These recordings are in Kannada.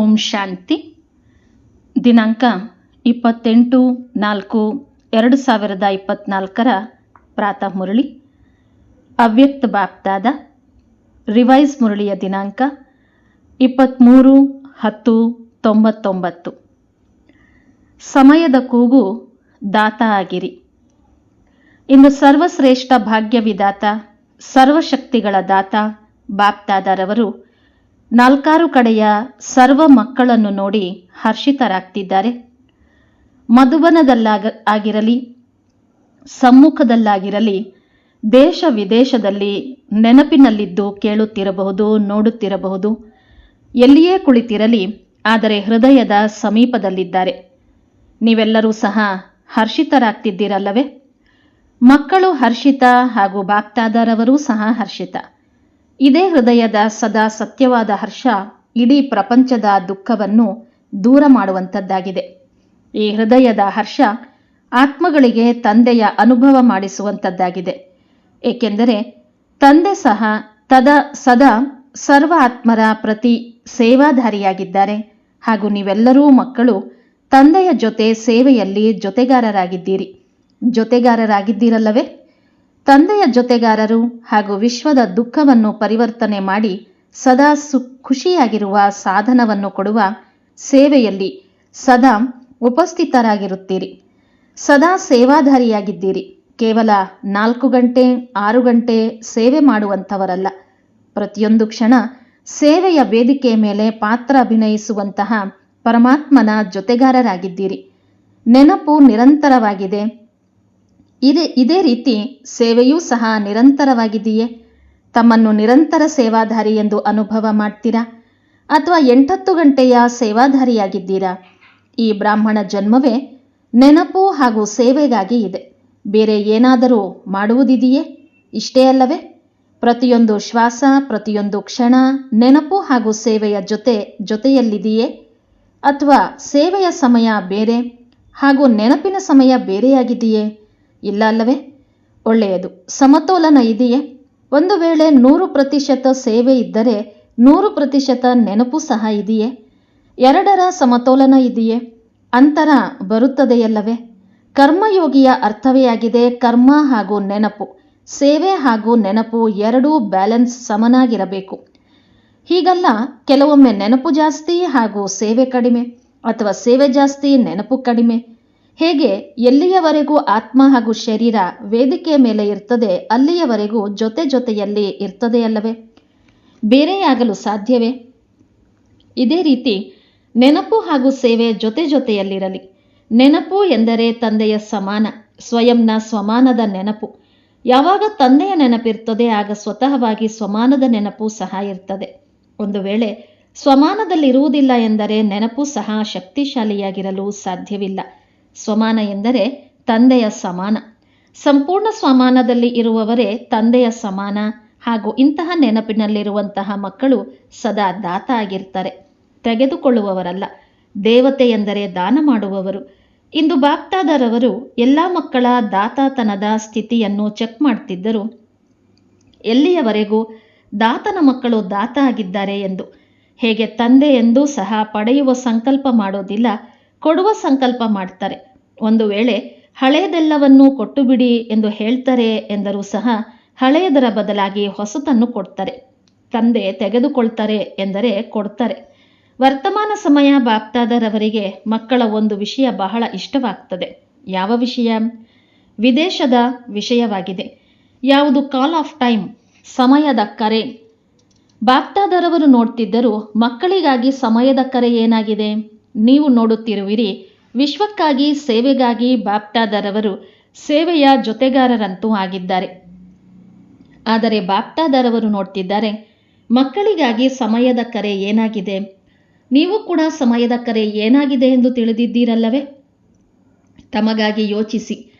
ಓಂ ಶಾಂತಿ. ದಿನಾಂಕ ಇಪ್ಪತ್ತೆಂಟು ನಾಲ್ಕು ಎರಡು ಸಾವಿರದ ಇಪ್ಪತ್ನಾಲ್ಕರ ಪ್ರಾತಃ ಮುರಳಿ. ಅವ್ಯಕ್ತ ಬಾಪ್ತಾದ ರಿವೈಸ್ ಮುರಳಿಯ ದಿನಾಂಕ ಇಪ್ಪತ್ತ್ಮೂರು ಹತ್ತು ತೊಂಬತ್ತೊಂಬತ್ತು. ಸಮಯದ ಕೂಗು ದಾತ ಆಗಿರಿ. ಇಂದು ಸರ್ವಶ್ರೇಷ್ಠ ಭಾಗ್ಯವಿದಾತ, ಸರ್ವಶಕ್ತಿಗಳ ದಾತ ಬಾಪ್ದಾದರವರು ನಾಲ್ಕಾರು ಕಡೆಯ ಸರ್ವ ಮಕ್ಕಳನ್ನು ನೋಡಿ ಹರ್ಷಿತರಾಗ್ತಿದ್ದಾರೆ. ಮಧುಬನದಲ್ಲಾಗ ಆಗಿರಲಿ, ಸಮ್ಮುಖದಲ್ಲಾಗಿರಲಿ, ದೇಶ ವಿದೇಶದಲ್ಲಿ ನೆನಪಿನಲ್ಲಿದ್ದು ಕೇಳುತ್ತಿರಬಹುದು, ನೋಡುತ್ತಿರಬಹುದು, ಎಲ್ಲಿಯೇ ಕುಳಿತಿರಲಿ, ಆದರೆ ಹೃದಯದ ಸಮೀಪದಲ್ಲಿದ್ದಾರೆ. ನೀವೆಲ್ಲರೂ ಸಹ ಹರ್ಷಿತರಾಗ್ತಿದ್ದೀರಲ್ಲವೇ? ಮಕ್ಕಳು ಹರ್ಷಿತ ಹಾಗೂ ಬಾಪ್ತಾದರವರೂ ಸಹ ಹರ್ಷಿತ. ಇದೇ ಹೃದಯದ ಸದಾ ಸತ್ಯವಾದ ಹರ್ಷ ಇಡೀ ಪ್ರಪಂಚದ ದುಃಖವನ್ನು ದೂರ ಮಾಡುವಂಥದ್ದಾಗಿದೆ. ಈ ಹೃದಯದ ಹರ್ಷ ಆತ್ಮಗಳಿಗೆ ತಂದೆಯ ಅನುಭವ ಮಾಡಿಸುವಂಥದ್ದಾಗಿದೆ. ಏಕೆಂದರೆ ತಂದೆ ಸಹ ತದ ಸದಾ ಸರ್ವ ಆತ್ಮರ ಪ್ರತಿ ಸೇವಾಧಾರಿಯಾಗಿದ್ದಾರೆ. ಹಾಗೂ ನೀವೆಲ್ಲರೂ ಮಕ್ಕಳು ತಂದೆಯ ಜೊತೆ ಸೇವೆಯಲ್ಲಿ ಜೊತೆಗಾರರಾಗಿದ್ದೀರಿ. ಜೊತೆಗಾರರಾಗಿದ್ದೀರಲ್ಲವೇ? ತಂದೆಯ ಜೊತೆಗಾರರು ಹಾಗೂ ವಿಶ್ವದ ದುಃಖವನ್ನು ಪರಿವರ್ತನೆ ಮಾಡಿ ಸದಾ ಸು, ಖುಷಿಯಾಗಿರುವ ಸಾಧನವನ್ನು ಕೊಡುವ ಸೇವೆಯಲ್ಲಿ ಸದಾ ಉಪಸ್ಥಿತರಾಗಿರುತ್ತೀರಿ. ಸದಾ ಸೇವಾಧಾರಿಯಾಗಿದ್ದೀರಿ. ಕೇವಲ ನಾಲ್ಕು ಗಂಟೆ, ಆರು ಗಂಟೆ ಸೇವೆ ಮಾಡುವಂಥವರಲ್ಲ. ಪ್ರತಿಯೊಂದು ಕ್ಷಣ ಸೇವೆಯ ವೇದಿಕೆ ಮೇಲೆ ಪಾತ್ರ ಅಭಿನಯಿಸುವಂತಹ ಪರಮಾತ್ಮನ ಜೊತೆಗಾರರಾಗಿದ್ದೀರಿ. ನೆನಪು ನಿರಂತರವಾಗಿದೆ. ಇದೇ ಇದೇ ರೀತಿ ಸೇವೆಯೂ ಸಹ ನಿರಂತರವಾಗಿದೆಯೇ? ತಮ್ಮನ್ನು ನಿರಂತರ ಸೇವಾಧಾರಿ ಎಂದು ಅನುಭವ ಮಾಡ್ತೀರಾ? ಅಥವಾ ಎಂಟತ್ತು ಗಂಟೆಯ ಸೇವಾಧಾರಿಯಾಗಿದ್ದೀರಾ? ಈ ಬ್ರಾಹ್ಮಣ ಜನ್ಮವೇ ನೆನಪು ಹಾಗೂ ಸೇವೆಗಾಗಿ ಇದೆ. ಬೇರೆ ಏನಾದರೂ ಮಾಡುವುದಿದೆಯೇ? ಇಷ್ಟೇ ಅಲ್ಲವೇ? ಪ್ರತಿಯೊಂದು ಶ್ವಾಸ, ಪ್ರತಿಯೊಂದು ಕ್ಷಣ ನೆನಪು ಹಾಗೂ ಸೇವೆಯ ಜೊತೆ ಜೊತೆಯಲ್ಲಿದೆಯೇ? ಅಥವಾ ಸೇವೆಯ ಸಮಯ ಬೇರೆ ಹಾಗೂ ನೆನಪಿನ ಸಮಯ ಬೇರೆಯಾಗಿದೆಯೇ? ಇಲ್ಲ ಅಲ್ಲವೇ? ಒಳ್ಳೆಯದು. ಸಮತೋಲನ ಇದೆಯೇ? ಒಂದು ವೇಳೆ ನೂರು ಪ್ರತಿಶತ ಸೇವೆ ಇದ್ದರೆ ನೂರು ಪ್ರತಿಶತ ನೆನಪು ಸಹ ಇದೆಯೇ? ಎರಡರ ಸಮತೋಲನ ಇದೆಯೇ? ಅಂತರ ಬರುತ್ತದೆಯಲ್ಲವೇ? ಕರ್ಮಯೋಗಿಯ ಅರ್ಥವೇ ಆಗಿದೆ ಕರ್ಮ ಹಾಗೂ ನೆನಪು. ಸೇವೆ ಹಾಗೂ ನೆನಪು ಎರಡೂ ಬ್ಯಾಲೆನ್ಸ್ ಸಮನಾಗಿರಬೇಕು. ಹೀಗಲ್ಲ, ಕೆಲವೊಮ್ಮೆ ನೆನಪು ಜಾಸ್ತಿ ಹಾಗೂ ಸೇವೆ ಕಡಿಮೆ ಅಥವಾ ಸೇವೆ ಜಾಸ್ತಿ ನೆನಪು ಕಡಿಮೆ ಹೇಗೆ ಎಲ್ಲಿಯವರೆಗೂ ಆತ್ಮ ಹಾಗೂ ಶರೀರ ವೇದಿಕೆಯ ಮೇಲೆ ಇರ್ತದೆ ಅಲ್ಲಿಯವರೆಗೂ ಜೊತೆ ಜೊತೆಯಲ್ಲಿ ಇರ್ತದೆಯಲ್ಲವೇ ಬೇರೆಯಾಗಲು ಸಾಧ್ಯವೇ? ಇದೇ ರೀತಿ ನೆನಪು ಹಾಗೂ ಸೇವೆ ಜೊತೆ ಜೊತೆಯಲ್ಲಿರಲಿ. ನೆನಪು ಎಂದರೆ ತಂದೆಯ ಸಮಾನ, ಸ್ವಯಂನ ಸ್ವಮಾನದ ನೆನಪು. ಯಾವಾಗ ತಂದೆಯ ನೆನಪಿರ್ತದೆ, ಆಗ ಸ್ವತಃವಾಗಿ ಸ್ವಮಾನದ ನೆನಪು ಸಹ ಇರ್ತದೆ. ಒಂದು ವೇಳೆ ಸ್ವಮಾನದಲ್ಲಿರುವುದಿಲ್ಲ ಎಂದರೆ ನೆನಪು ಸಹ ಶಕ್ತಿಶಾಲಿಯಾಗಿರಲು ಸಾಧ್ಯವಿಲ್ಲ. ಸ್ವಮಾನ ಎಂದರೆ ತಂದೆಯ ಸಮಾನ. ಸಂಪೂರ್ಣ ಸ್ವಮಾನದಲ್ಲಿ ಇರುವವರೇ ತಂದೆಯ ಸಮಾನ ಹಾಗೂ ಇಂತಹ ನೆನಪಿನಲ್ಲಿರುವಂತಹ ಮಕ್ಕಳು ಸದಾ ದಾತ ಆಗಿರ್ತಾರೆ ತೆಗೆದುಕೊಳ್ಳುವವರಲ್ಲ. ದೇವತೆ ಎಂದರೆ ದಾನ ಮಾಡುವವರು. ಇಂದು ಬಾಪ್ತಾದರವರು ಎಲ್ಲ ಮಕ್ಕಳ ದಾತಾತನದ ಸ್ಥಿತಿಯನ್ನು ಚೆಕ್ ಮಾಡ್ತಿದ್ದರು. ಎಲ್ಲಿಯವರೆಗೂ ದಾತನ ಮಕ್ಕಳು ದಾತ ಆಗಿದ್ದಾರೆ ಎಂದು. ಹೇಗೆ ತಂದೆ ಎಂದು ಸಹ ಪಡೆಯುವ ಸಂಕಲ್ಪ ಮಾಡೋದಿಲ್ಲ. ಕೊಡುವ ಸಂಕಲ್ಪ ಮಾಡ್ತಾರೆ. ಒಂದು ವೇಳೆ ಹಳೆಯದೆಲ್ಲವನ್ನೂ ಕೊಟ್ಟು ಬಿಡಿ ಎಂದು ಹೇಳ್ತಾರೆ ಎಂದರೂ ಸಹ ಹಳೆಯದರ ಬದಲಾಗಿ ಹೊಸತನ್ನು ಕೊಡ್ತಾರೆ. ತಂದೆ ತೆಗೆದುಕೊಳ್ತಾರೆ ಎಂದರೆ ಕೊಡ್ತಾರೆ. ವರ್ತಮಾನ ಸಮಯ ಬಾಪ್ತಾದರವರಿಗೆ ಮಕ್ಕಳ ಒಂದು ವಿಷಯ ಬಹಳ ಇಷ್ಟವಾಗ್ತದೆ. ಯಾವ ವಿಷಯ? ವಿದೇಶದ ವಿಷಯವಾಗಿದೆ. ಯಾವುದು ಕಾಲ್ ಆಫ್ ಟೈಮ್, ಸಮಯದ ಕರೆ. ಬಾಪ್ತಾದರವರು ನೋಡ್ತಿದ್ದರು ಮಕ್ಕಳಿಗಾಗಿ ಸಮಯದ ಕರೆ ಏನಾಗಿದೆ? ನೀವು ನೋಡುತ್ತಿರುವಿರಿ, ವಿಶ್ವಕ್ಕಾಗಿ ಸೇವೆಗಾಗಿ ಬಾಪ್ತಾದರವರು ಸೇವೆಯ ಜೊತೆಗಾರರಂತೂ ಆಗಿದ್ದಾರೆ. ಆದರೆ ಬಾಪ್ತಾದರವರು ನೋಡ್ತಿದ್ದಾರೆ, ಮಕ್ಕಳಿಗಾಗಿ ಸಮಯದ ಕರೆ ಏನಾಗಿದೆ? ನೀವು ಕೂಡ ಸಮಯದ ಕರೆ ಏನಾಗಿದೆ ಎಂದು ತಿಳಿದಿದ್ದೀರಲ್ಲವೇ? ತಮಗಾಗಿ ಯೋಚಿಸಿ.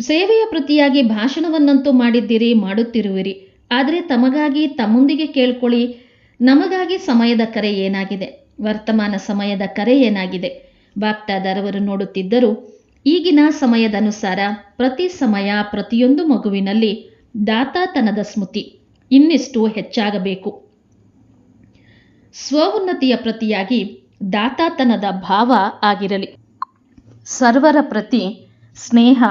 ಸೇವೆಯ ಪ್ರತಿಯಾಗಿ ಭಾಷಣವನ್ನಂತೂ ಮಾಡಿದ್ದೀರಿ, ಮಾಡುತ್ತಿರುವಿರಿ. ಆದರೆ ತಮಗಾಗಿ ತಮ್ಮೊಂದಿಗೆ ಕೇಳ್ಕೊಳ್ಳಿ, ನಮಗಾಗಿ ಸಮಯದ ಕರೆ ಏನಾಗಿದೆ? ವರ್ತಮಾನ ಸಮಯದ ಕರೆ ಏನಾಗಿದೆ? ಬಾಪ್ತಾದರವರು ನೋಡುತ್ತಿದ್ದರು, ಈಗಿನ ಸಮಯದನುಸಾರ ಪ್ರತಿ ಸಮಯ ಪ್ರತಿಯೊಂದು ಮಗುವಿನಲ್ಲಿ ದಾತಾತನದ ಸ್ಮೃತಿ ಇನ್ನಿಷ್ಟು ಹೆಚ್ಚಾಗಬೇಕು. ಸ್ವಉನ್ನತಿಯ ಪ್ರತಿಯಾಗಿ ದಾತಾತನದ ಭಾವ ಆಗಿರಲಿ. ಸರ್ವರ ಪ್ರತಿ ಸ್ನೇಹ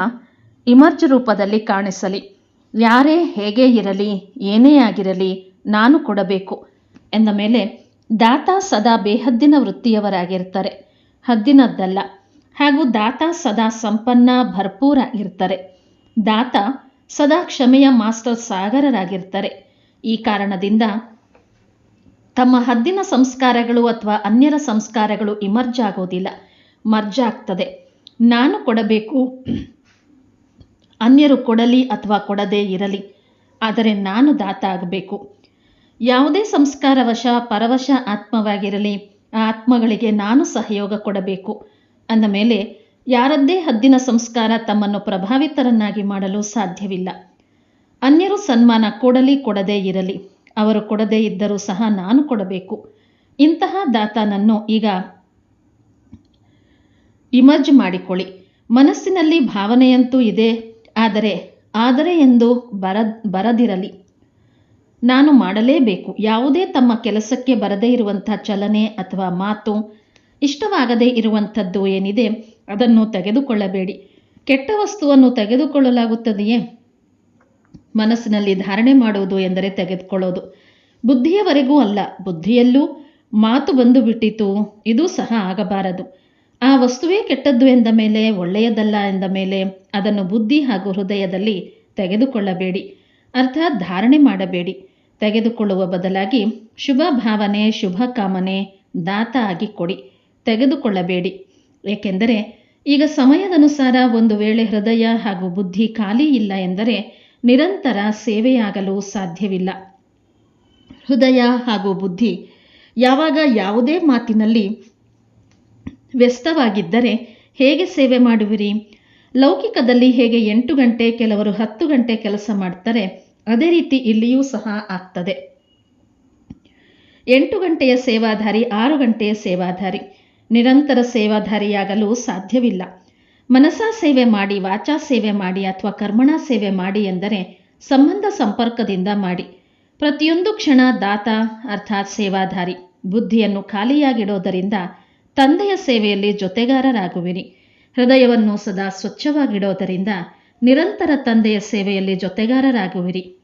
ಇಮರ್ಜ್ ರೂಪದಲ್ಲಿ ಕಾಣಿಸಲಿ. ಯಾರೇ ಹೇಗೆ ಇರಲಿ, ಏನೇ ಆಗಿರಲಿ, ನಾನು ಕೊಡಬೇಕು ಎಂದ ಮೇಲೆ ದಾತ ಸದಾ ಬೇಹದ್ದಿನ ವೃತ್ತಿಯವರಾಗಿರ್ತಾರೆ. ಹದ್ದಿನದ್ದಲ್ಲ. ಹಾಗೂ ದಾತ ಸದಾ ಸಂಪನ್ನ, ಭರ್ಪೂರ ಇರ್ತಾರೆ. ದಾತ ಸದಾ ಕ್ಷಮೆಯ ಮಾಸ್ಟರ್ ಸಾಗರರಾಗಿರ್ತಾರೆ. ಈ ಕಾರಣದಿಂದ ತಮ್ಮ ಹದ್ದಿನ ಸಂಸ್ಕಾರಗಳು ಅಥವಾ ಅನ್ಯರ ಸಂಸ್ಕಾರಗಳು ಇಮರ್ಜ್ ಆಗೋದಿಲ್ಲ ಮರ್ಜ್ ಆಗ್ತದೆ ನಾನು ಕೊಡಬೇಕು, ಅನ್ಯರು ಕೊಡಲಿ ಅಥವಾ ಕೊಡದೇ ಇರಲಿ. ಆದರೆ ನಾನು ದಾತ ಆಗಬೇಕು. ಯಾವುದೇ ಸಂಸ್ಕಾರವಶ ಪರವಶ ಆತ್ಮವಾಗಿರಲಿ, ಆ ಆತ್ಮಗಳಿಗೆ ನಾನು ಸಹಯೋಗ ಕೊಡಬೇಕು. ಅಂದ ಮೇಲೆ, ಯಾರದ್ದೇ ಹದ್ದಿನ ಸಂಸ್ಕಾರ ತಮ್ಮನ್ನು ಪ್ರಭಾವಿತರನ್ನಾಗಿ ಮಾಡಲು ಸಾಧ್ಯವಿಲ್ಲ. ಅನ್ಯರು ಸನ್ಮಾನ ಕೊಡಲಿ ಕೊಡದೇ ಇರಲಿ, ಅವರು ಕೊಡದೇ ಇದ್ದರೂ ಸಹ ನಾನು ಕೊಡಬೇಕು. ಇಂತಹ ದಾತನನ್ನು ಈಗ ಇಮರ್ಜ್ ಮಾಡಿಕೊಳ್ಳಿ. ಮನಸ್ಸಿನಲ್ಲಿ ಭಾವನೆಯಂತೂ ಇದೆ, ಆದರೆ ಆದರೆ ಎಂದು ಬರ, ಬರದಿರಲಿ. ನಾನು ಮಾಡಲೇಬೇಕು. ಯಾವುದೇ ತಮ್ಮ ಕೆಲಸಕ್ಕೆ ಬರದೇ ಇರುವಂಥ ಚಲನೆ ಅಥವಾ ಮಾತು ಇಷ್ಟವಾಗದೇ ಇರುವಂಥದ್ದು ಏನಿದೆ ಅದನ್ನು ತೆಗೆದುಕೊಳ್ಳಬೇಡಿ. ಕೆಟ್ಟ ವಸ್ತುವನ್ನು ತೆಗೆದುಕೊಳ್ಳಲಾಗುತ್ತದೆಯೇ? ಮನಸ್ಸಿನಲ್ಲಿ ಧಾರಣೆ ಮಾಡುವುದು ಎಂದರೆ ತೆಗೆದುಕೊಳ್ಳೋದು. ಬುದ್ಧಿಯವರೆಗೂ ಅಲ್ಲ, ಬುದ್ಧಿಯಲ್ಲೂ ಮಾತು ಬಂದು ಬಿಟ್ಟಿತು ಇದು ಸಹ ಆಗಬಾರದು. ಆ ವಸ್ತುವೇ ಕೆಟ್ಟದ್ದು ಎಂದ ಮೇಲೆ, ಒಳ್ಳೆಯದಲ್ಲ ಎಂದ ಮೇಲೆ ಅದನ್ನು ಬುದ್ಧಿ ಹಾಗೂ ಹೃದಯದಲ್ಲಿ ತೆಗೆದುಕೊಳ್ಳಬೇಡಿ. ಅರ್ಥಾತ್ ಧಾರಣೆ ಮಾಡಬೇಡಿ. ತೆಗೆದುಕೊಳ್ಳುವ ಬದಲಾಗಿ ಶುಭ ಭಾವನೆ, ಶುಭ ಕಾಮನೆ, ದಾತ ಆಗಿ ಕೊಡಿ. ತೆಗೆದುಕೊಳ್ಳಬೇಡಿ. ಏಕೆಂದರೆ ಈಗ ಸಮಯದನುಸಾರ ಒಂದು ವೇಳೆ ಹೃದಯ ಹಾಗೂ ಬುದ್ಧಿ ಖಾಲಿ ಇಲ್ಲ ಎಂದರೆ ನಿರಂತರ ಸೇವೆಯಾಗಲು ಸಾಧ್ಯವಿಲ್ಲ. ಹೃದಯ ಹಾಗೂ ಬುದ್ಧಿ ಯಾವಾಗ ಯಾವುದೇ ಮಾತಿನಲ್ಲಿ ವ್ಯಸ್ತವಾಗಿದ್ದರೆ ಹೇಗೆ ಸೇವೆ ಮಾಡುವಿರಿ? ಲೌಕಿಕದಲ್ಲಿ ಹೇಗೆ ಎಂಟು ಗಂಟೆ, ಕೆಲವರು ಹತ್ತು ಗಂಟೆ ಕೆಲಸ ಮಾಡ್ತಾರೆ ಅದೇ ರೀತಿ ಇಲ್ಲಿಯೂ ಸಹ ಆಗ್ತದೆ. ಎಂಟು ಗಂಟೆಯ ಸೇವಾಧಾರಿ, ಆರು ಗಂಟೆಯ ಸೇವಾಧಾರಿ, ನಿರಂತರ ಸೇವಾಧಾರಿಯಾಗಲು ಸಾಧ್ಯವಿಲ್ಲ. ಮನಸಾ ಸೇವೆ ಮಾಡಿ, ವಾಚಾ ಸೇವೆ ಮಾಡಿ ಅಥವಾ ಕರ್ಮಣ ಸೇವೆ ಮಾಡಿ ಎಂದರೆ ಸಂಬಂಧ ಸಂಪರ್ಕದಿಂದ ಮಾಡಿ. ಪ್ರತಿಯೊಂದು ಕ್ಷಣ ದಾತ ಅರ್ಥಾತ್ ಸೇವಾಧಾರಿ, ಬುದ್ಧಿಯನ್ನು ಖಾಲಿಯಾಗಿಡೋದರಿಂದ ತಂದೆಯ ಸೇವೆಯಲ್ಲಿ ಜೊತೆಗಾರರಾಗುವಿರಿ. ಹೃದಯವನ್ನು ಸದಾ ಸ್ವಚ್ಛವಾಗಿಡೋದರಿಂದ ನಿರಂತರ ತಂದೆಯ ಸೇವೆಯಲ್ಲಿ ಜೊತೆಗಾರರಾಗುವಿರಿ.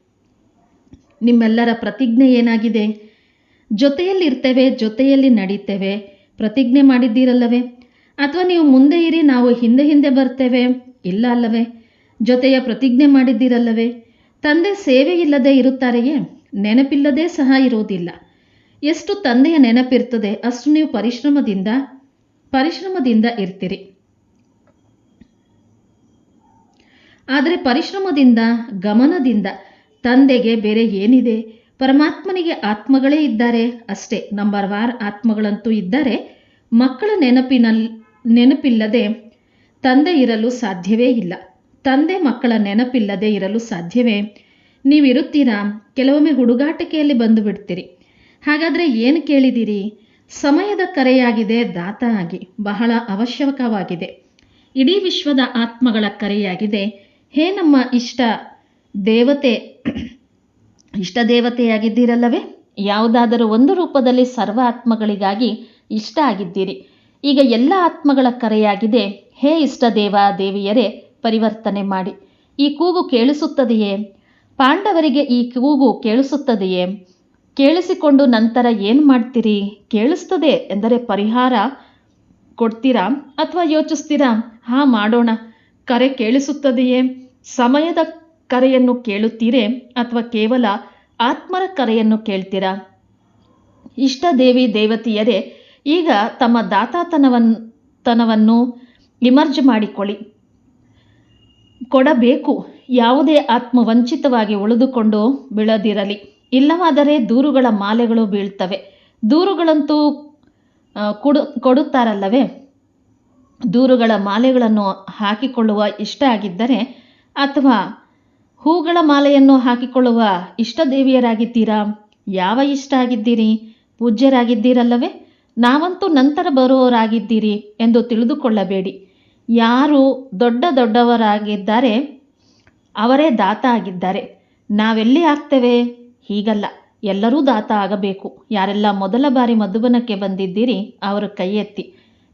ನಿಮ್ಮೆಲ್ಲರ ಪ್ರತಿಜ್ಞೆ ಏನಾಗಿದೆ? ಜೊತೆಯಲ್ಲಿರ್ತೇವೆ, ಜೊತೆಯಲ್ಲಿ ನಡೀತೇವೆ. ಪ್ರತಿಜ್ಞೆ ಮಾಡಿದ್ದೀರಲ್ಲವೇ? ಅಥವಾ ನೀವು ಮುಂದೆ ಇರಿ, ನಾವು ಹಿಂದೆ ಹಿಂದೆ ಬರ್ತೇವೆ? ಇಲ್ಲ ಅಲ್ಲವೇ? ಜೊತೆಯ ಪ್ರತಿಜ್ಞೆ ಮಾಡಿದ್ದೀರಲ್ಲವೇ? ತಂದೆ ಸೇವೆ ಇಲ್ಲದೆ ಇರುತ್ತಾರೆಯೇ? ನೆನಪಿಲ್ಲದೆ ಸಹ ಇರುವುದಿಲ್ಲ. ಎಷ್ಟು ತಂದೆಯ ನೆನಪಿರ್ತದೆ, ಅಷ್ಟು ನೀವು ಪರಿಶ್ರಮದಿಂದ ಪರಿಶ್ರಮದಿಂದ ಇರ್ತೀರಿ. ಆದರೆ ಪರಿಶ್ರಮದಿಂದ, ಗಮನದಿಂದ ತಂದೆಗೆ ಬೇರೆ ಏನಿದೆ? ಪರಮಾತ್ಮನಿಗೆ ಆತ್ಮಗಳೇ ಇದ್ದಾರೆ ಅಷ್ಟೇ. ನಂಬರ್ ವಾರ್ ಆತ್ಮಗಳಂತೂ ಇದ್ದಾರೆ ಮಕ್ಕಳ ನೆನಪಿನಲ್ಲಿ ನೆನಪಿಲ್ಲದೆ ತಂದೆ ಇರಲು ಸಾಧ್ಯವೇ ಇಲ್ಲ. ತಂದೆ ಮಕ್ಕಳ ನೆನಪಿಲ್ಲದೆ ಇರಲು ಸಾಧ್ಯವೇ? ನೀವಿರುತ್ತೀರಾ? ಕೆಲವೊಮ್ಮೆ ಹುಡುಗಾಟಿಕೆಯಲ್ಲಿ ಬಂದು ಬಿಡ್ತೀರಿ ಹಾಗಾದರೆ ಏನು ಕೇಳಿದಿರಿ? ಸಮಯದ ಕರೆಯಾಗಿದೆ ದಾತ ಆಗಿ. ಬಹಳ ಅವಶ್ಯಕವಾಗಿದೆ. ಇಡೀ ವಿಶ್ವದ ಆತ್ಮಗಳ ಕರೆಯಾಗಿದೆ. ಹೇ ನಮ್ಮ ಇಷ್ಟ ದೇವತೆ, ಇಷ್ಟ ದೇವತೆಯಾಗಿದ್ದೀರಲ್ಲವೇ? ಯಾವುದಾದರೂ ಒಂದು ರೂಪದಲ್ಲಿ ಸರ್ವ ಆತ್ಮಗಳಿಗಾಗಿ ಇಷ್ಟ ಆಗಿದ್ದೀರಿ. ಈಗ ಎಲ್ಲ ಆತ್ಮಗಳ ಕರೆಯಾಗಿದೆ, ಹೇ ಇಷ್ಟ ದೇವ ದೇವಿಯರೇ, ಪರಿವರ್ತನೆ ಮಾಡಿ. ಈ ಕೂಗು ಕೇಳಿಸುತ್ತದೆಯೇ? ಪಾಂಡವರಿಗೆ ಈ ಕೂಗು ಕೇಳಿಸುತ್ತದೆಯೇ? ಕೇಳಿಸಿಕೊಂಡು ನಂತರ ಏನು ಮಾಡ್ತೀರಿ? ಕೇಳಿಸ್ತದೆ ಎಂದರೆ ಪರಿಹಾರ ಕೊಡ್ತೀರಾ ಅಥವಾ ಯೋಚಿಸ್ತೀರಾ? ಹಾ ಮಾಡೋಣ. ಕರೆ ಕೇಳಿಸುತ್ತದೆಯೇ? ಸಮಯದ ಕರೆಯನ್ನು ಕೇಳುತ್ತೀರೇ ಅಥವಾ ಕೇವಲ ಆತ್ಮರ ಕರೆಯನ್ನು ಕೇಳ್ತೀರಾ? ಇಷ್ಟ ದೇವಿ ದೇವತೆಯರೇ, ಈಗ ತಮ್ಮ ದಾತಾತನವನ್, ತನವನ್ನು ಇಮರ್ಜ್ ಮಾಡಿಕೊಳ್ಳಿ. ಕೊಡಬೇಕು, ಯಾವುದೇ ಆತ್ಮ ವಂಚಿತವಾಗಿ ಉಳಿದುಕೊಂಡು ಬೀಳದಿರಲಿ. ಇಲ್ಲವಾದರೆ ದೂರುಗಳ ಮಾಲೆಗಳು ಬೀಳ್ತವೆ. ದೂರುಗಳಂತೂ ಕೊಡು, ಕೊಡುತ್ತಾರಲ್ಲವೇ? ದೂರುಗಳ ಮಾಲೆಗಳನ್ನು ಹಾಕಿಕೊಳ್ಳುವ ಇಷ್ಟ ಆಗಿದ್ದರೆ ಅಥವಾ ಹೂಗಳ ಮಾಲೆಯನ್ನು ಹಾಕಿಕೊಳ್ಳುವ ಇಷ್ಟ ದೇವಿಯರಾಗಿದ್ದೀರಾ ಯಾವ ಇಷ್ಟ ಆಗಿದ್ದೀರಿ? ಪೂಜ್ಯರಾಗಿದ್ದೀರಲ್ಲವೇ? ನಾವಂತೂ ನಂತರ ಬರುವವರಾಗಿದ್ದೀರಿ ಎಂದು ತಿಳಿದುಕೊಳ್ಳಬೇಡಿ. ಯಾರು ದೊಡ್ಡ ದೊಡ್ಡವರಾಗಿದ್ದಾರೆ, ಅವರೇ ದಾತ ಆಗಿದ್ದಾರೆ. ನಾವೆಲ್ಲಿ ಆಗ್ತೇವೆ? ಹೀಗಲ್ಲ. ಎಲ್ಲರೂ ದಾತ ಆಗಬೇಕು. ಯಾರೆಲ್ಲ ಮೊದಲ ಬಾರಿ ಮಧುಬನಕ್ಕೆ ಬಂದಿದ್ದೀರಿ, ಅವರು ಕೈ ಎತ್ತಿ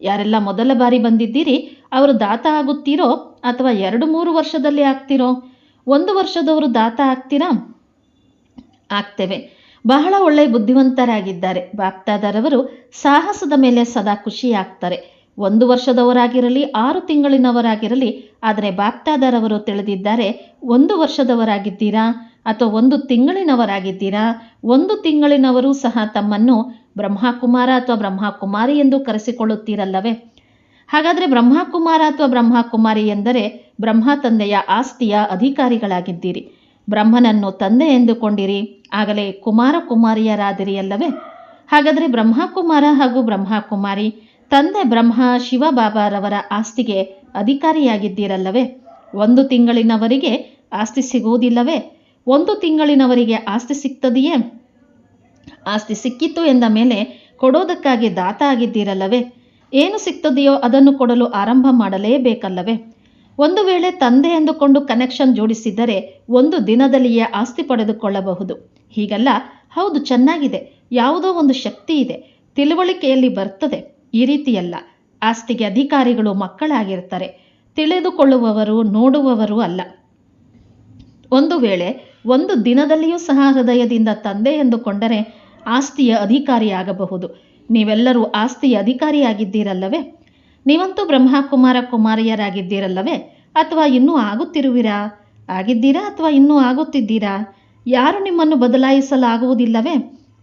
ಯಾರೆಲ್ಲ ಮೊದಲ ಬಾರಿ ಬಂದಿದ್ದೀರಿ, ಅವರು ದಾತ ಆಗುತ್ತೀರೋ ಅಥವಾ ಎರಡು ಮೂರು ವರ್ಷದಲ್ಲಿ ಆಗ್ತೀರೋ? ಒಂದು ವರ್ಷದವರು ದಾತ ಆಗ್ತೀರಾ? ಆಗ್ತೇವೆ. ಬಹಳ ಒಳ್ಳೆಯ ಬುದ್ಧಿವಂತರಾಗಿದ್ದಾರೆ. ಬಾಪ್ತಾದರವರು ಸಾಹಸದ ಮೇಲೆ ಸದಾ ಖುಷಿ ಆಗ್ತಾರೆ ಒಂದು ವರ್ಷದವರಾಗಿರಲಿ, ಆರು ತಿಂಗಳಿನವರಾಗಿರಲಿ, ಆದರೆ ಬಾಪ್ತಾದರವರು ತಿಳಿದಿದ್ದಾರೆ, ಒಂದು ವರ್ಷದವರಾಗಿದ್ದೀರಾ ಅಥವಾ ಒಂದು ತಿಂಗಳಿನವರಾಗಿದ್ದೀರಾ? ಒಂದು ತಿಂಗಳಿನವರು ಸಹ ತಮ್ಮನ್ನು ಬ್ರಹ್ಮಕುಮಾರ ಅಥವಾ ಬ್ರಹ್ಮಕುಮಾರಿ ಎಂದು ಕರೆಸಿಕೊಳ್ಳುತ್ತೀರಲ್ಲವೇ? ಹಾಗಾದರೆ ಬ್ರಹ್ಮಕುಮಾರ ಅಥವಾ ಬ್ರಹ್ಮಕುಮಾರಿ ಎಂದರೆ ಬ್ರಹ್ಮ ತಂದೆಯ ಆಸ್ತಿಯ ಅಧಿಕಾರಿಗಳಾಗಿದ್ದೀರಿ. ಬ್ರಹ್ಮನನ್ನು ತಂದೆ ಎಂದುಕೊಂಡಿರಿ. ಆಗಲೇ ಕುಮಾರ ಕುಮಾರಿಯರಾದಿರಿ ಅಲ್ಲವೇ ಹಾಗಾದರೆ ಬ್ರಹ್ಮಕುಮಾರ ಹಾಗೂ ಬ್ರಹ್ಮಕುಮಾರಿ ತಂದೆ ಬ್ರಹ್ಮ ಶಿವಬಾಬಾರವರ ಆಸ್ತಿಗೆ ಅಧಿಕಾರಿಯಾಗಿದ್ದೀರಲ್ಲವೇ? ಒಂದು ತಿಂಗಳಿನವರಿಗೆ ಆಸ್ತಿ ಸಿಗುವುದಿಲ್ಲವೇ? ಒಂದು ತಿಂಗಳಿನವರಿಗೆ ಆಸ್ತಿ ಸಿಗ್ತದೆಯೇ? ಆಸ್ತಿ ಸಿಕ್ಕಿತು ಎಂದ ಮೇಲೆ ಕೊಡೋದಕ್ಕಾಗಿ ದಾತ ಆಗಿದ್ದೀರಲ್ಲವೇ? ಏನು ಸಿಗ್ತದೆಯೋ ಅದನ್ನು ಕೊಡಲು ಆರಂಭ ಮಾಡಲೇಬೇಕಲ್ಲವೇ? ಒಂದು ವೇಳೆ ತಂದೆ ಎಂದುಕೊಂಡು ಕನೆಕ್ಷನ್ ಜೋಡಿಸಿದ್ದರೆ ಒಂದು ದಿನದಲ್ಲಿಯೇ ಆಸ್ತಿ ಪಡೆದುಕೊಳ್ಳಬಹುದು. ಹೀಗಲ್ಲ, ಹೌದು ಚೆನ್ನಾಗಿದೆ, ಯಾವುದೋ ಒಂದು ಶಕ್ತಿ ಇದೆ, ತಿಳುವಳಿಕೆಯಲ್ಲಿ ಬರ್ತದೆ, ಈ ರೀತಿಯಲ್ಲ. ಆಸ್ತಿಗೆ ಅಧಿಕಾರಿಗಳು ಮಕ್ಕಳಾಗಿರ್ತಾರೆ, ತಿಳಿದುಕೊಳ್ಳುವವರು ನೋಡುವವರು ಅಲ್ಲ. ಒಂದು ವೇಳೆ ಒಂದು ದಿನದಲ್ಲಿಯೂ ಸಹ ಹೃದಯದಿಂದ ತಂದೆ ಎಂದುಕೊಂಡರೆ ಆಸ್ತಿಯ ಅಧಿಕಾರಿಯಾಗಬಹುದು. ನೀವೆಲ್ಲರೂ ಆಸ್ತಿಯ ಅಧಿಕಾರಿಯಾಗಿದ್ದೀರಲ್ಲವೇ? ನೀವಂತೂ ಬ್ರಹ್ಮಕುಮಾರ ಕುಮಾರಿಯರಾಗಿದ್ದೀರಲ್ಲವೇ? ಅಥವಾ ಇನ್ನೂ ಆಗುತ್ತಿರುವಿರಾ? ಆಗಿದ್ದೀರಾ ಅಥವಾ ಇನ್ನೂ ಆಗುತ್ತಿದ್ದೀರಾ? ಯಾರು ನಿಮ್ಮನ್ನು ಬದಲಾಯಿಸಲಾಗುವುದಿಲ್ಲವೇ?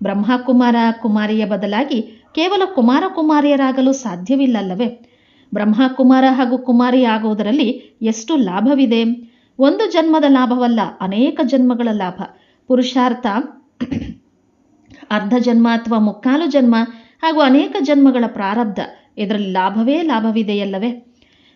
ಬ್ರಹ್ಮಕುಮಾರ ಕುಮಾರಿಯ ಬದಲಾಗಿ ಕೇವಲ ಕುಮಾರ ಕುಮಾರಿಯರಾಗಲು ಸಾಧ್ಯವಿಲ್ಲಲ್ಲವೇ? ಬ್ರಹ್ಮಕುಮಾರ ಹಾಗೂ ಕುಮಾರಿ ಆಗುವುದರಲ್ಲಿ ಎಷ್ಟು ಲಾಭವಿದೆ? ಒಂದು ಜನ್ಮದ ಲಾಭವಲ್ಲ, ಅನೇಕ ಜನ್ಮಗಳ ಲಾಭ. ಪುರುಷಾರ್ಥ, ಅರ್ಧ ಜನ್ಮ ಅಥವಾ ಮುಕ್ಕಾಲು ಜನ್ಮ ಹಾಗೂ ಅನೇಕ ಜನ್ಮಗಳ ಪ್ರಾರಬ್ಧ. ಇದರಲ್ಲಿ ಲಾಭವೇ ಲಾಭವಿದೆಯಲ್ಲವೇ?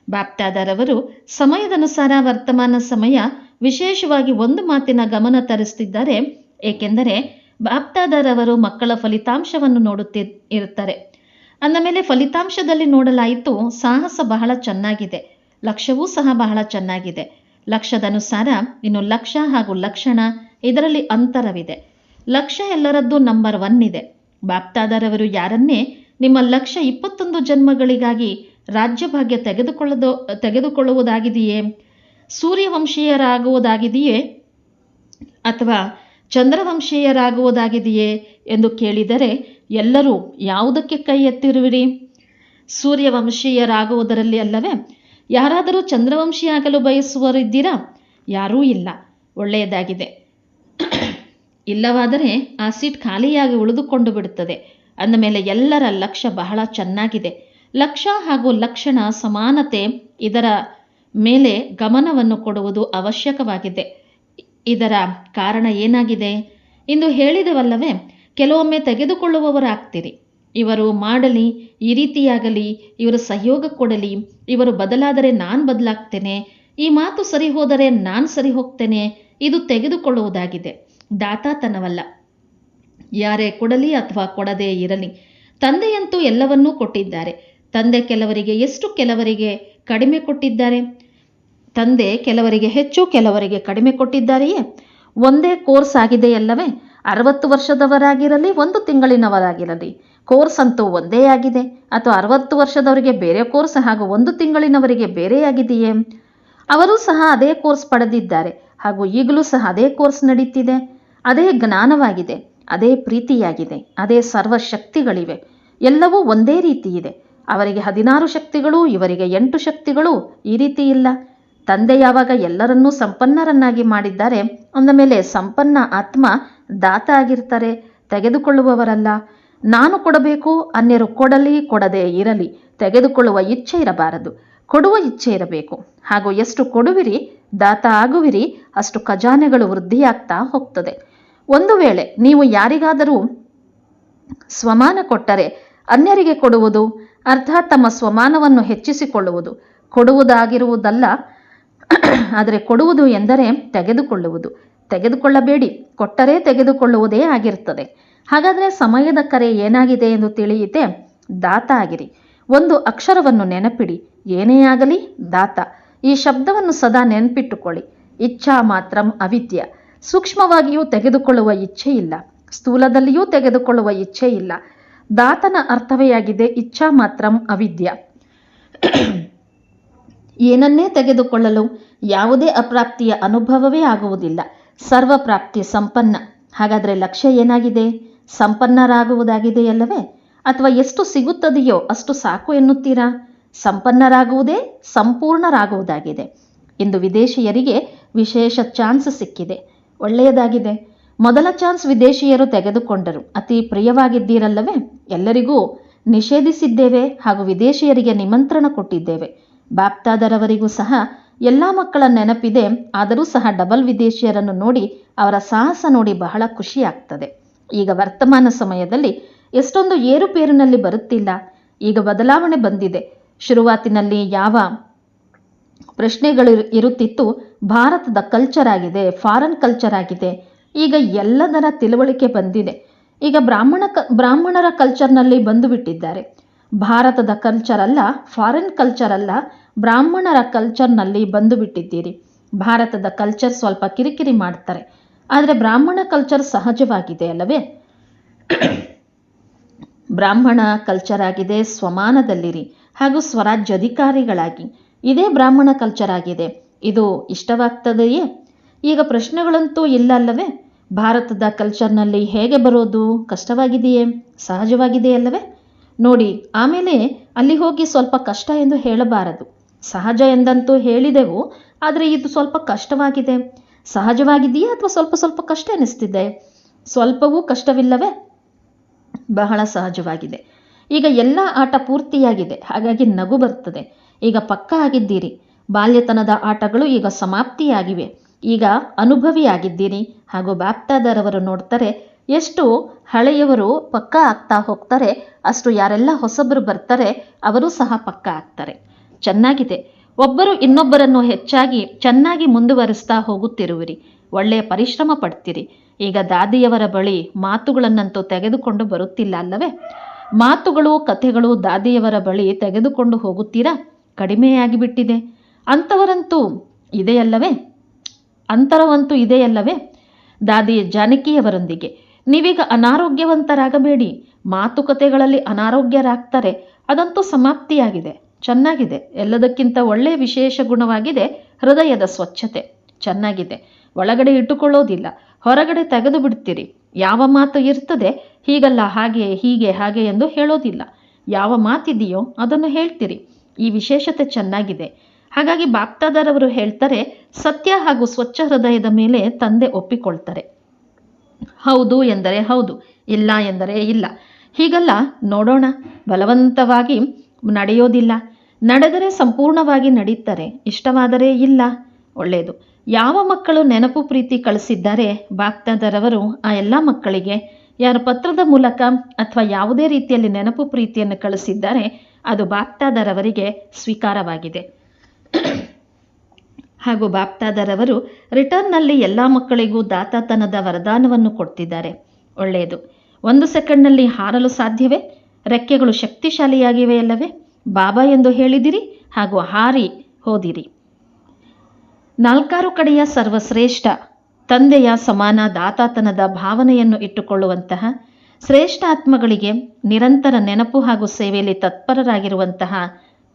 ಬಾಪ್ತಾದರವರು ಸಮಯದನುಸಾರ ವರ್ತಮಾನ ಸಮಯ ವಿಶೇಷವಾಗಿ ಒಂದು ಮಾತಿನ ಗಮನ ತರಿಸ್ತಿದ್ದಾರೆ. ಏಕೆಂದರೆ ಬಾಪ್ತಾದರವರು ಮಕ್ಕಳ ಫಲಿತಾಂಶವನ್ನು ನೋಡುತ್ತಿ ಇರುತ್ತಾರೆ. ಅಂದ ಮೇಲೆ ಫಲಿತಾಂಶದಲ್ಲಿ ನೋಡಲಾಯಿತು, ಸಾಹಸ ಬಹಳ ಚೆನ್ನಾಗಿದೆ. ಲಕ್ಷ್ಯವೂ ಸಹ ಬಹಳ ಚೆನ್ನಾಗಿದೆ. ಲಕ್ಷ್ಯದನುಸಾರ ಇನ್ನು ಲಕ್ಷ್ಯ ಹಾಗೂ ಲಕ್ಷಣ ಇದರಲ್ಲಿ ಅಂತರವಿದೆ. ಲಕ್ಷ್ಯ ಎಲ್ಲರದ್ದು ನಂಬರ್ ಒನ್ ಇದೆ. ಬಾಪ್ತಾದರವರು ಯಾರನ್ನೇ ನಿಮ್ಮ ಲಕ್ಷ ಇಪ್ಪತ್ತೊಂದು ಜನ್ಮಗಳಿಗಾಗಿ ರಾಜ್ಯಭಾಗ್ಯ ತೆಗೆದುಕೊಳ್ಳದು, ತೆಗೆದುಕೊಳ್ಳುವುದಾಗಿದೆಯೇ? ಸೂರ್ಯವಂಶೀಯರಾಗುವುದಾಗಿದೆಯೇ? ಅಥವಾ ಚಂದ್ರವಂಶೀಯರಾಗುವುದಾಗಿದೆಯೇ ಎಂದು ಕೇಳಿದರೆ ಎಲ್ಲರೂ ಯಾವುದಕ್ಕೆ ಕೈ ಎತ್ತಿರುವಿರಿ? ಸೂರ್ಯವಂಶೀಯರಾಗುವುದರಲ್ಲಿ ಅಲ್ಲವೇ, ಯಾರಾದರೂ ಚಂದ್ರವಂಶಿಯಾಗಲು ಬಯಸುವರಿದ್ದೀರಾ ಯಾರೂ ಇಲ್ಲ. ಒಳ್ಳೆಯದಾಗಿದೆ. ಇಲ್ಲವಾದರೆ ಆ ಸೀಟ್ ಖಾಲಿಯಾಗಿ ಉಳಿದುಕೊಂಡು ಬಿಡುತ್ತದೆ. ಅಂದಮೇಲೆ ಎಲ್ಲರ ಲಕ್ಷ್ಯ ಬಹಳ ಚೆನ್ನಾಗಿದೆ. ಲಕ್ಷ್ಯ ಹಾಗೂ ಲಕ್ಷಣ ಸಮಾನತೆ ಇದರ ಮೇಲೆ ಗಮನವನ್ನು ಕೊಡುವುದು ಅವಶ್ಯಕವಾಗಿದೆ. ಇದರ ಕಾರಣ ಏನಾಗಿದೆ? ಇಂದು ಹೇಳಿದವಲ್ಲವೇ, ಕೆಲವೊಮ್ಮೆ ತೆಗೆದುಕೊಳ್ಳುವವರಾಗ್ತೀರಿ. ಇವರು ಮಾಡಲಿ, ಈ ರೀತಿಯಾಗಲಿ, ಇವರು ಸಹಯೋಗ ಕೊಡಲಿ, ಇವರು ಬದಲಾದರೆ ನಾನು ಬದಲಾಗ್ತೇನೆ, ಈ ಮಾತು ಸರಿ ಹೋದರೆ ನಾನು ಸರಿ ಹೋಗ್ತೇನೆ, ಇದು ತೆಗೆದುಕೊಳ್ಳುವುದಾಗಿದೆ. ದಾತಾತನವಲ್ಲ ಯಾರೇ ಕೊಡಲಿ ಅಥವಾ ಕೊಡದೇ ಇರಲಿ. ತಂದೆಯಂತೂ ಎಲ್ಲವನ್ನೂ ಕೊಟ್ಟಿದ್ದಾರೆ. ತಂದೆ ಕೆಲವರಿಗೆ ಎಷ್ಟು ಕೆಲವರಿಗೆ ಕಡಿಮೆ ಕೊಟ್ಟಿದ್ದಾರೆ? ತಂದೆ ಕೆಲವರಿಗೆ ಹೆಚ್ಚು, ಕೆಲವರಿಗೆ ಕಡಿಮೆ ಕೊಟ್ಟಿದ್ದಾರೆಯೇ? ಒಂದೇ ಕೋರ್ಸ್ ಆಗಿದೆಯಲ್ಲವೇ ಅರವತ್ತು ವರ್ಷದವರಾಗಿರಲಿ, ಒಂದು ತಿಂಗಳಿನವರಾಗಿರಲಿ. ಕೋರ್ಸ್ ಅಂತೂ ಒಂದೇ ಆಗಿದೆ. ಅಥವಾ ಅರವತ್ತು ವರ್ಷದವರಿಗೆ ಬೇರೆ ಕೋರ್ಸ್ ಹಾಗೂ ಒಂದು ತಿಂಗಳಿನವರಿಗೆ ಬೇರೆಯಾಗಿದೆಯೇ? ಅವರು ಸಹ ಅದೇ ಕೋರ್ಸ್ ಪಡೆದಿದ್ದಾರೆ ಹಾಗೂ ಈಗಲೂ ಸಹ ಅದೇ ಕೋರ್ಸ್ ನಡೀತಿದೆ. ಅದೇ ಜ್ಞಾನವಾಗಿದೆ. ಅದೇ ಪ್ರೀತಿಯಾಗಿದೆ, ಅದೇ ಸರ್ವಶಕ್ತಿಗಳಿವೆ. ಎಲ್ಲವೂ ಒಂದೇ ರೀತಿ ಇದೆ ಅವರಿಗೆ ಹದಿನಾರು ಶಕ್ತಿಗಳು, ಇವರಿಗೆ ಎಂಟು ಶಕ್ತಿಗಳು ಈ ರೀತಿ ಇಲ್ಲ. ತಂದೆ ಯಾವಾಗ ಎಲ್ಲರನ್ನೂ ಸಂಪನ್ನರನ್ನಾಗಿ ಮಾಡಿದ್ದಾರೆ, ಅಂದ ಮೇಲೆ ಸಂಪನ್ನ ಆತ್ಮ ದಾತ ಆಗಿರ್ತಾರೆ, ತೆಗೆದುಕೊಳ್ಳುವವರಲ್ಲ. ನಾನು ಕೊಡಬೇಕು, ಅನ್ಯರು ಕೊಡಲಿ, ಕೊಡದೆ ಇರಲಿ. ತೆಗೆದುಕೊಳ್ಳುವ ಇಚ್ಛೆ ಇರಬಾರದು. ಕೊಡುವ ಇಚ್ಛೆ ಇರಬೇಕು. ಹಾಗೂ ಎಷ್ಟು ಕೊಡುವಿರಿ, ದಾತ ಆಗುವಿರಿ, ಅಷ್ಟು ಖಜಾನೆಗಳು ವೃದ್ಧಿಯಾಗ್ತಾ ಹೋಗ್ತದೆ. ಒಂದು ವೇಳೆ ನೀವು ಯಾರಿಗಾದರೂ ಸ್ವಮಾನ ಕೊಟ್ಟರೆ ಅನ್ಯರಿಗೆ ಕೊಡುವುದು, ಅರ್ಥಾತ್ ತಮ್ಮ ಸ್ವಮಾನವನ್ನು ಹೆಚ್ಚಿಸಿಕೊಳ್ಳುವುದು, ಕೊಡುವುದಾಗಿರುವುದಲ್ಲ, ಆದರೆ ಕೊಡುವುದು ಎಂದರೆ ತೆಗೆದುಕೊಳ್ಳುವುದು. ತೆಗೆದುಕೊಳ್ಳಬೇಡಿ, ಕೊಟ್ಟರೆ ತೆಗೆದುಕೊಳ್ಳುವುದೇ ಆಗಿರುತ್ತದೆ. ಹಾಗಾದರೆ ಸಮಯದ ಕರೆ ಏನಾಗಿದೆ ಎಂದು ತಿಳಿಯಿತೆ, ದಾತ ಆಗಿರಿ. ಒಂದು ಅಕ್ಷರವನ್ನು ನೆನಪಿಡಿ, ಏನೇ ಆಗಲಿ ದಾತ. ಈ ಶಬ್ದವನ್ನು ಸದಾ ನೆನಪಿಟ್ಟುಕೊಳ್ಳಿ. ಇಚ್ಛಾ ಮಾತ್ರಂ ಅವಿದ್ಯ. ಸೂಕ್ಷ್ಮವಾಗಿಯೂ ತೆಗೆದುಕೊಳ್ಳುವ ಇಚ್ಛೆ ಇಲ್ಲ. ಸ್ಥೂಲದಲ್ಲಿಯೂ ತೆಗೆದುಕೊಳ್ಳುವ ಇಚ್ಛೆ ಇಲ್ಲ. ದಾತನ ಅರ್ಥವೇ ಆಗಿದೆ ಇಚ್ಛಾ ಮಾತ್ರ ಅವಿದ್ಯ. ಏನನ್ನೇ ತೆಗೆದುಕೊಳ್ಳಲು ಯಾವುದೇ ಅಪ್ರಾಪ್ತಿಯ ಅನುಭವವೇ ಆಗುವುದಿಲ್ಲ. ಸರ್ವ ಪ್ರಾಪ್ತಿ ಸಂಪನ್ನ. ಹಾಗಾದರೆ ಲಕ್ಷ್ಯ ಏನಾಗಿದೆ? ಸಂಪನ್ನರಾಗುವುದಾಗಿದೆಯಲ್ಲವೇ? ಅಥವಾ ಎಷ್ಟು ಸಿಗುತ್ತದೆಯೋ ಅಷ್ಟು ಸಾಕು ಎನ್ನುತ್ತೀರಾ? ಸಂಪನ್ನರಾಗುವುದೇ ಸಂಪೂರ್ಣರಾಗುವುದಾಗಿದೆ. ಇಂದು ವಿದೇಶಿಯರಿಗೆ ವಿಶೇಷ ಚಾನ್ಸ್ ಸಿಕ್ಕಿದೆ. ಒಳ್ಳೆಯದಾಗಿದೆ. ಮೊದಲ ಚಾನ್ಸ್ ವಿದೇಶಿಯರು ತೆಗೆದುಕೊಂಡರು. ಅತಿ ಪ್ರಿಯವಾಗಿದ್ದೀರಲ್ಲವೇ? ಎಲ್ಲರಿಗೂ ನಿಷೇಧಿಸಿದ್ದೇವೆ ಹಾಗೂ ವಿದೇಶಿಯರಿಗೆ ನಿಮಂತ್ರಣ ಕೊಟ್ಟಿದ್ದೇವೆ. ಬಾಪ್ತಾದರವರಿಗೂ ಸಹ ಎಲ್ಲ ಮಕ್ಕಳ ನೆನಪಿದೆ. ಆದರೂ ಸಹ ಡಬಲ್ ವಿದೇಶಿಯರನ್ನು ನೋಡಿ ಅವರ ಸಾಹಸ ನೋಡಿ ಬಹಳ ಖುಷಿಯಾಗ್ತದೆ. ಈಗ ವರ್ತಮಾನ ಸಮಯದಲ್ಲಿ ಎಷ್ಟೊಂದು ಏರುಪೇರಿನಲ್ಲಿ ಬರುತ್ತಿಲ್ಲ. ಈಗ ಬದಲಾವಣೆ ಬಂದಿದೆ. ಶುರುವಾತಿನಲ್ಲಿ ಯಾವ ಪ್ರಶ್ನೆಗಳು ಇರುತ್ತಿತ್ತು. ಭಾರತದ ಕಲ್ಚರ್ ಆಗಿದೆ ಫಾರನ್ ಕಲ್ಚರ್ ಆಗಿದೆ. ಈಗ ಎಲ್ಲದರ ತಿಳುವಳಿಕೆ ಬಂದಿದೆ. ಈಗ ಬ್ರಾಹ್ಮಣ ಕ, ಬ್ರಾಹ್ಮಣರ ಕಲ್ಚರ್ನಲ್ಲಿ ಬಂದು ಬಿಟ್ಟಿದ್ದಾರೆ. ಭಾರತದ ಕಲ್ಚರ್ ಅಲ್ಲ ಫಾರಿನ್ ಕಲ್ಚರ್ ಅಲ್ಲ, ಬ್ರಾಹ್ಮಣರ ಕಲ್ಚರ್ನಲ್ಲಿ ಬಂದು ಬಿಟ್ಟಿದ್ದೀರಿ. ಭಾರತದ ಕಲ್ಚರ್ ಸ್ವಲ್ಪ ಕಿರಿಕಿರಿ ಮಾಡ್ತಾರೆ. ಆದರೆ ಬ್ರಾಹ್ಮಣ ಕಲ್ಚರ್ ಸಹಜವಾಗಿದೆ ಅಲ್ಲವೇ? ಬ್ರಾಹ್ಮಣ ಕಲ್ಚರ್ ಆಗಿದೆ, ಸ್ವಮಾನದಲ್ಲಿರಿ. ಹಾಗೂ ಸ್ವರಾಜ್ಯ ಅಧಿಕಾರಿಗಳಾಗಿ ಇದೇ ಬ್ರಾಹ್ಮಣ ಕಲ್ಚರ್ ಆಗಿದೆ. ಇದು ಇಷ್ಟವಾಗ್ತದೆಯೇ? ಈಗ ಪ್ರಶ್ನೆಗಳಂತೂ ಇಲ್ಲ ಅಲ್ಲವೇ? ಭಾರತದ ಕಲ್ಚರ್ನಲ್ಲಿ ಹೇಗೆ ಬರೋದು ಕಷ್ಟವಾಗಿದೆಯೇ? ಸಹಜವಾಗಿದೆಯಲ್ಲವೇ ನೋಡಿ, ಆಮೇಲೆ ಅಲ್ಲಿ ಹೋಗಿ ಸ್ವಲ್ಪ ಕಷ್ಟ ಎಂದು ಹೇಳಬಾರದು. ಸಹಜ ಎಂದಂತೂ ಹೇಳಿದೆವು, ಆದರೆ ಇದು ಸ್ವಲ್ಪ ಕಷ್ಟವಾಗಿದೆ. ಸಹಜವಾಗಿದೆಯೇ ಅಥವಾ ಸ್ವಲ್ಪ ಸ್ವಲ್ಪ ಕಷ್ಟ ಅನಿಸ್ತಿದೆ ಸ್ವಲ್ಪವೂ ಕಷ್ಟವಿಲ್ಲವೇ? ಬಹಳ ಸಹಜವಾಗಿದೆ. ಈಗ ಎಲ್ಲ ಆಟ ಪೂರ್ತಿಯಾಗಿದೆ, ಹಾಗಾಗಿ ನಗು ಬರ್ತದೆ. ಈಗ ಪಕ್ಕ ಆಗಿದ್ದೀರಿ. ಬಾಲ್ಯತನದ ಆಟಗಳು ಈಗ ಸಮಾಪ್ತಿಯಾಗಿವೆ. ಈಗ ಅನುಭವಿಯಾಗಿದ್ದೀರಿ. ಹಾಗೂ ಬಾಪ್ತಾದರವರು ನೋಡ್ತಾರೆ, ಎಷ್ಟು ಹಳೆಯವರು ಪಕ್ಕ ಆಗ್ತಾ ಹೋಗ್ತಾರೆ, ಅಷ್ಟು ಯಾರೆಲ್ಲ ಹೊಸಬರು ಬರ್ತಾರೆ, ಅವರು ಸಹ ಪಕ್ಕ ಆಗ್ತಾರೆ. ಚೆನ್ನಾಗಿದೆ. ಒಬ್ಬರು ಇನ್ನೊಬ್ಬರನ್ನು ಹೆಚ್ಚಾಗಿ, ಚೆನ್ನಾಗಿ ಮುಂದುವರಿಸ್ತಾ ಹೋಗುತ್ತಿರುವಿರಿ. ಒಳ್ಳೆಯ ಪರಿಶ್ರಮ ಪಡ್ತೀರಿ. ಈಗ ದಾದಿಯವರ ಬಳಿ ಮಾತುಗಳನ್ನಂತೂ ತೆಗೆದುಕೊಂಡು ಬರುತ್ತಿಲ್ಲ ಅಲ್ಲವೇ? ಮಾತುಗಳು, ಕಥೆಗಳು ದಾದಿಯವರ ಬಳಿ ತೆಗೆದುಕೊಂಡು ಹೋಗುತ್ತೀರಾ? ಕಡಿಮೆಯಾಗಿ ಬಿಟ್ಟಿದೆ ಅಂಥವರಂತೂ ಇದೆಯಲ್ಲವೇ? ಅಂತರವಂತೂ ಇದೆಯಲ್ಲವೇ? ದಾದಿ ಜಾನಕಿಯವರೊಂದಿಗೆ. ನೀವೀಗ ಅನಾರೋಗ್ಯವಂತರಾಗಬೇಡಿ. ಮಾತುಕತೆಗಳಲ್ಲಿ ಅನಾರೋಗ್ಯರಾಗ್ತಾರೆ. ಅದಂತೂ ಸಮಾಪ್ತಿಯಾಗಿದೆ. ಚೆನ್ನಾಗಿದೆ. ಎಲ್ಲದಕ್ಕಿಂತ ಒಳ್ಳೆಯ ವಿಶೇಷ ಗುಣವಾಗಿದೆ ಹೃದಯದ ಸ್ವಚ್ಛತೆ. ಚೆನ್ನಾಗಿದೆ. ಒಳಗಡೆ ಇಟ್ಟುಕೊಳ್ಳೋದಿಲ್ಲ. ಹೊರಗಡೆ ತೆಗೆದು ಬಿಡ್ತೀರಿ ಯಾವ ಮಾತು ಇರ್ತದೆ? ಹೀಗಲ್ಲ ಹಾಗೆ ಹೀಗೆ ಹಾಗೆ ಎಂದು ಹೇಳೋದಿಲ್ಲ. ಯಾವ ಮಾತಿದೆಯೋ ಅದನ್ನು ಹೇಳ್ತೀರಿ. ಈ ವಿಶೇಷತೆ ಚೆನ್ನಾಗಿದೆ. ಹಾಗಾಗಿ ಬಾಪ್ತಾದರವರು ಹೇಳ್ತಾರೆ, ಸತ್ಯ ಹಾಗೂ ಸ್ವಚ್ಛ ಹೃದಯದ ಮೇಲೆ ತಂದೆ ಒಪ್ಪಿಕೊಳ್ತಾರೆ. ಹೌದು ಎಂದರೆ ಹೌದು, ಇಲ್ಲ ಎಂದರೆ ಇಲ್ಲ. ಹೀಗಲ್ಲ, ನೋಡೋಣ, ಬಲವಂತವಾಗಿ ನಡೆಯೋದಿಲ್ಲ. ನಡೆದರೆ ಸಂಪೂರ್ಣವಾಗಿ ನಡೀತಾರೆ, ಇಷ್ಟವಾದರೆ ಇಲ್ಲ. ಒಳ್ಳೆಯದು. ಯಾವ ಮಕ್ಕಳು ನೆನಪು ಪ್ರೀತಿ ಕಳಿಸಿದ್ದಾರೆ ಬಾಗ್ದಾದರವರು ಆ ಎಲ್ಲ ಮಕ್ಕಳಿಗೆ? ಯಾರು ಪತ್ರದ ಮೂಲಕ ಅಥವಾ ಯಾವುದೇ ರೀತಿಯಲ್ಲಿ ನೆನಪು ಪ್ರೀತಿಯನ್ನು ಕಳಿಸಿದ್ದಾರೆ? ಅದು ಬಾಪ್ತಾದರವರಿಗೆ ಸ್ವೀಕಾರವಾಗಿದೆ. ಹಾಗೂ ಬಾಪ್ತಾದರವರು ರಿಟರ್ನ್ನಲ್ಲಿ ಎಲ್ಲ ಮಕ್ಕಳಿಗೂ ದಾತಾತನದ ವರದಾನವನ್ನು ಕೊಡ್ತಿದ್ದಾರೆ. ಒಳ್ಳೆಯದು. ಒಂದು ಸೆಕೆಂಡ್ನಲ್ಲಿ ಹಾರಲು ಸಾಧ್ಯವೇ? ರೆಕ್ಕೆಗಳು ಶಕ್ತಿಶಾಲಿಯಾಗಿವೆಯಲ್ಲವೇ ಬಾಬಾ ಎಂದು ಹೇಳಿದಿರಿ ಹಾಗೂ ಹಾರಿ ಹೋದಿರಿ. ನಾಲ್ಕಾರು ಕಡೆಯ ಸರ್ವಶ್ರೇಷ್ಠ ತಂದೆಯ ಸಮಾನ ದಾತಾತನದ ಭಾವನೆಯನ್ನು ಇಟ್ಟುಕೊಳ್ಳುವಂತಹ ಶ್ರೇಷ್ಠ ಆತ್ಮಗಳಿಗೆ ನಿರಂತರ ನೆನಪು ಹಾಗೂ ಸೇವೆಯಲ್ಲಿ ತತ್ಪರರಾಗಿರುವಂತಹ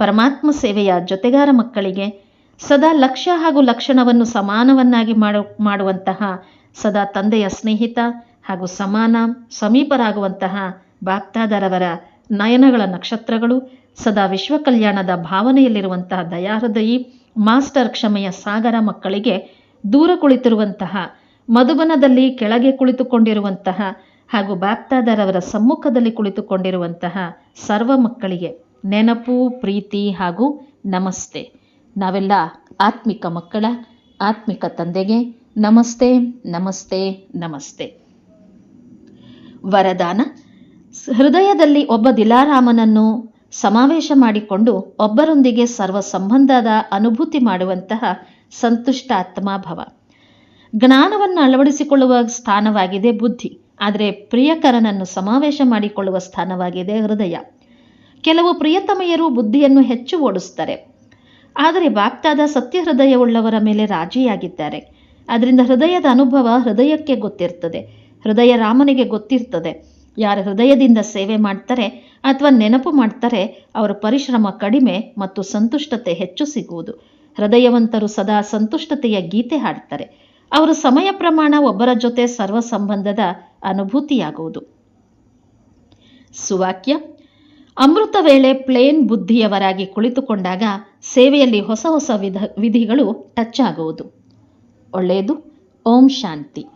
ಪರಮಾತ್ಮ ಸೇವೆಯ ಜೊತೆಗಾರ ಮಕ್ಕಳಿಗೆ ಸದಾ ಲಕ್ಷ್ಯ ಹಾಗೂ ಲಕ್ಷಣವನ್ನು ಸಮಾನವನ್ನಾಗಿ ಮಾಡು, ಮಾಡುವಂತಹ ಸದಾ ತಂದೆಯ ಸ್ನೇಹಿತ ಹಾಗೂ ಸಮಾನ, ಸಮೀಪರಾಗುವಂತಹ ಭಕ್ತಾದರವರ ನಯನಗಳ ನಕ್ಷತ್ರಗಳು ಸದಾ ವಿಶ್ವ ಕಲ್ಯಾಣದ ಭಾವನೆಯಲ್ಲಿರುವಂತಹ ದಯಾಹೃದಯಿ ಮಾಸ್ಟರ್ ಕ್ಷಮೆಯ ಸಾಗರ ಮಕ್ಕಳಿಗೆ ದೂರ ಕುಳಿತಿರುವಂತಹ ಮಧುಬನದಲ್ಲಿ ಕೆಳಗೆ ಕುಳಿತುಕೊಂಡಿರುವಂತಹ ಹಾಗೂ ಬಾಪ್ತಾದರವರ ಸಮ್ಮುಖದಲ್ಲಿ ಕುಳಿತುಕೊಂಡಿರುವಂತಹ ಸರ್ವ ಮಕ್ಕಳಿಗೆ ನೆನಪು, ಪ್ರೀತಿ ಹಾಗೂ ನಮಸ್ತೆ. ನಾವೆಲ್ಲ ಆತ್ಮಿಕ ಮಕ್ಕಳ, ಆತ್ಮಿಕ ತಂದೆಗೆ ನಮಸ್ತೆ ನಮಸ್ತೆ ನಮಸ್ತೆ. ವರದಾನ. ಹೃದಯದಲ್ಲಿ ಒಬ್ಬ ದಿಲಾರಾಮನನ್ನು ಸಮಾವೇಶ ಮಾಡಿಕೊಂಡು ಒಬ್ಬರೊಂದಿಗೆ ಸರ್ವ ಸಂಬಂಧದ ಅನುಭೂತಿ ಮಾಡುವಂತಹ ಸಂತುಷ್ಟ ಆತ್ಮಾಭವ ಜ್ಞಾನವನ್ನು ಅಳವಡಿಸಿಕೊಳ್ಳುವ ಸ್ಥಾನವಾಗಿದೆ ಬುದ್ಧಿ. ಆದರೆ ಪ್ರಿಯಕರನನ್ನು ಸಮಾವೇಶ ಮಾಡಿಕೊಳ್ಳುವ ಸ್ಥಾನವಾಗಿದೆ ಹೃದಯ. ಕೆಲವು ಪ್ರಿಯತಮೆಯರು ಬುದ್ಧಿಯನ್ನು ಹೆಚ್ಚು ಓಡಿಸ್ತಾರೆ ಆದರೆ ವಾಗ್ದಾದ ಸತ್ಯ ಹೃದಯವುಳ್ಳವರ ಮೇಲೆ ರಾಜಿಯಾಗಿದ್ದಾರೆ. ಅದರಿಂದ ಹೃದಯದ ಅನುಭವ ಹೃದಯಕ್ಕೆ ಗೊತ್ತಿರ್ತದೆ ಹೃದಯ ರಾಮನಿಗೆ ಗೊತ್ತಿರ್ತದೆ ಯಾರು ಹೃದಯದಿಂದ ಸೇವೆ ಮಾಡ್ತಾರೆ ಅಥವಾ ನೆನಪು ಮಾಡ್ತಾರೆ, ಅವರ ಪರಿಶ್ರಮ ಕಡಿಮೆ ಮತ್ತು ಸಂತುಷ್ಟತೆ ಹೆಚ್ಚು ಸಿಗುವುದು. ಹೃದಯವಂತರು ಸದಾ ಸಂತುಷ್ಟತೆಯ ಗೀತೆ ಹಾಡ್ತಾರೆ ಅವರ ಸಮಯ ಪ್ರಮಾಣ ಒಬ್ಬರ ಜೊತೆ ಸರ್ವ ಸಂಬಂಧದ ಅನುಭೂತಿಯಾಗುವುದು. ಸುವಾಕ್ಯ, ಅಮೃತ ವೇಳೆ ಪ್ಲೇನ್ ಬುದ್ಧಿಯವರಾಗಿ ಕುಳಿತುಕೊಂಡಾಗ ಸೇವೆಯಲ್ಲಿ ಹೊಸ ಹೊಸ ವಿಧ, ವಿಧಿಗಳು ಟಚ್ ಆಗುವುದು ಒಳ್ಳೆಯದು, ಓಂ ಶಾಂತಿ.